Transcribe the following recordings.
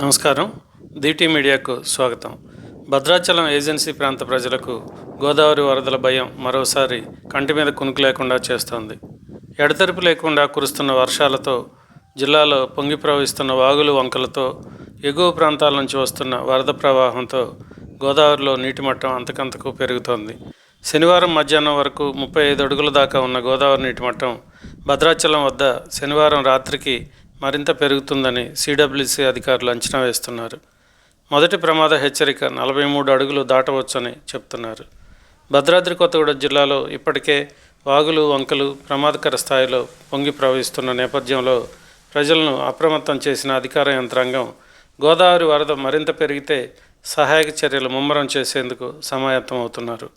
నమస్కారం. దీటీ మీడియాకు స్వాగతం. భద్రాచలం ఏజెన్సీ ప్రాంత ప్రజలకు గోదావరి వరదల భయం మరోసారి కంటి మీద కునుకు లేకుండా చేస్తోంది. ఎడతెరిపి లేకుండా కురుస్తున్న వర్షాలతో జిల్లాలో పొంగి ప్రవహిస్తున్న వాగులు వంకలతో ఎగువ ప్రాంతాల నుంచి వస్తున్న వరద ప్రవాహంతో గోదావరిలో నీటి మట్టం అంతకంతకు పెరుగుతోంది. శనివారం మధ్యాహ్నం వరకు ముప్పై ఐదు అడుగుల దాకా ఉన్న గోదావరి నీటి మట్టం భద్రాచలం వద్ద శనివారం రాత్రికి మరింత పెరుగుతుందని సిడబ్ల్యూసి అధికారులు అంచనా వేస్తున్నారు. మొదటి ప్రమాద హెచ్చరిక నలభై మూడు అడుగులు దాటవచ్చని చెప్తున్నారు. భద్రాద్రి కొత్తగూడెం జిల్లాలో ఇప్పటికే వాగులు వంకలు ప్రమాదకర స్థాయిలో పొంగి ప్రవహిస్తున్న నేపథ్యంలో ప్రజలను అప్రమత్తం చేసిన అధికార యంత్రాంగం గోదావరి వరద మరింత పెరిగితే సహాయక చర్యలు ముమ్మరం చేసేందుకు సమాయత్తమవుతున్నారు.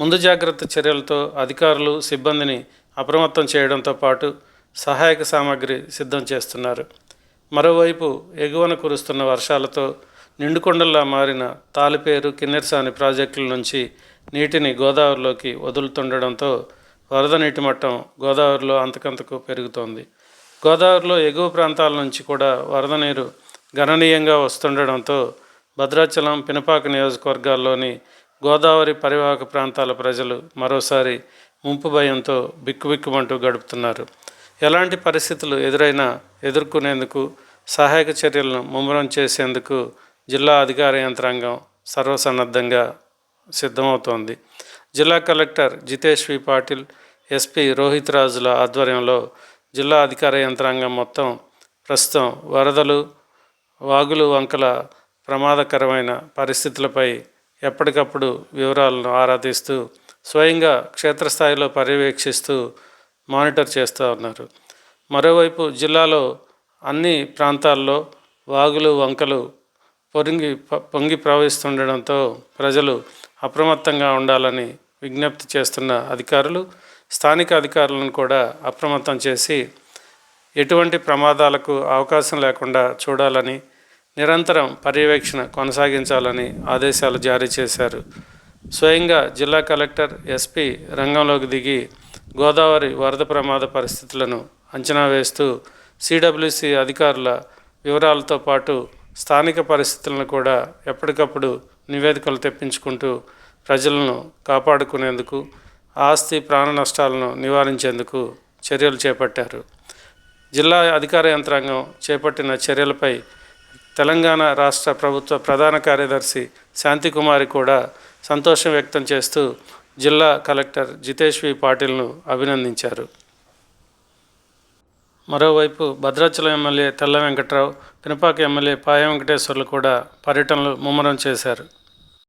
ముందు జాగ్రత్త చర్యలతో అధికారులు సిబ్బందిని అప్రమత్తం చేయడంతో పాటు సహాయక సామాగ్రి సిద్ధం చేస్తున్నారు. మరోవైపు ఎగువన కురుస్తున్న వర్షాలతో నిండుకొండల్లా మారిన తాలిపేరు కిన్నెరసాని ప్రాజెక్టుల నుంచి నీటిని గోదావరిలోకి వదులుతుండడంతో వరద నీటి మట్టం గోదావరిలో అంతకంతకు పెరుగుతోంది. గోదావరిలో ఎగువ ప్రాంతాల నుంచి కూడా వరద నీరు గణనీయంగా వస్తుండడంతో భద్రాచలం పినపాక నియోజకవర్గాల్లోని గోదావరి పరివాహక ప్రాంతాల ప్రజలు మరోసారి ముంపు భయంతో బిక్కుబిక్కుమంటూ గడుపుతున్నారు. ఎలాంటి పరిస్థితులు ఎదురైనా ఎదుర్కొనేందుకు సహాయక చర్యలను ముమ్మరం చేసేందుకు జిల్లా అధికార యంత్రాంగం సర్వసన్నద్ధంగా సిద్ధమవుతోంది. జిల్లా collector Jitesh V. Patil SP Rohit రాజుల ఆధ్వర్యంలో జిల్లా అధికార యంత్రాంగం మొత్తం ప్రస్తుతం వరదలు వాగులు వంకల ప్రమాదకరమైన పరిస్థితులపై ఎప్పటికప్పుడు వివరాలను ఆరా తీస్తూ స్వయంగా క్షేత్రస్థాయిలో పర్యవేక్షిస్తూ మానిటర్ చేస్తూ ఉన్నారు. మరోవైపు జిల్లాలో అన్ని ప్రాంతాల్లో వాగులు వంకలు పొంగి పొంగి ప్రవహిస్తుండడంతో ప్రజలు అప్రమత్తంగా ఉండాలని విజ్ఞప్తి చేస్తున్న అధికారులు స్థానిక అధికారులను కూడా అప్రమత్తం చేసి ఎటువంటి ప్రమాదాలకు అవకాశం లేకుండా చూడాలని నిరంతరం పర్యవేక్షణ కొనసాగించాలని ఆదేశాలు జారీ చేశారు. స్వయంగా జిల్లా కలెక్టర్ ఎస్పీ రంగంలోకి దిగి గోదావరి వరద ప్రమాద పరిస్థితులను అంచనా వేస్తూ సిడబ్ల్యూసి అధికారుల వివరాలతో పాటు స్థానిక పరిస్థితులను కూడా ఎప్పటికప్పుడు నివేదికలు తెప్పించుకుంటూ ప్రజలను కాపాడుకునేందుకు ఆస్తి ప్రాణ నష్టాలను నివారించేందుకు చర్యలు చేపట్టారు. జిల్లా అధికార యంత్రాంగం చేపట్టిన చర్యలపై తెలంగాణ రాష్ట్ర ప్రభుత్వ ప్రధాన కార్యదర్శి శాంతికుమారి కూడా సంతోషం వ్యక్తం చేస్తూ జిల్లా కలెక్టర్ జితేష్ వి పాటిల్ను అభినందించారు. మరోవైపు భద్రాచలం ఎమ్మెల్యే తెల్ల వెంకట్రావు పినపాక ఎమ్మెల్యే పాయ వెంకటేశ్వర్లు కూడా పర్యటనలు ముమ్మరం చేశారు.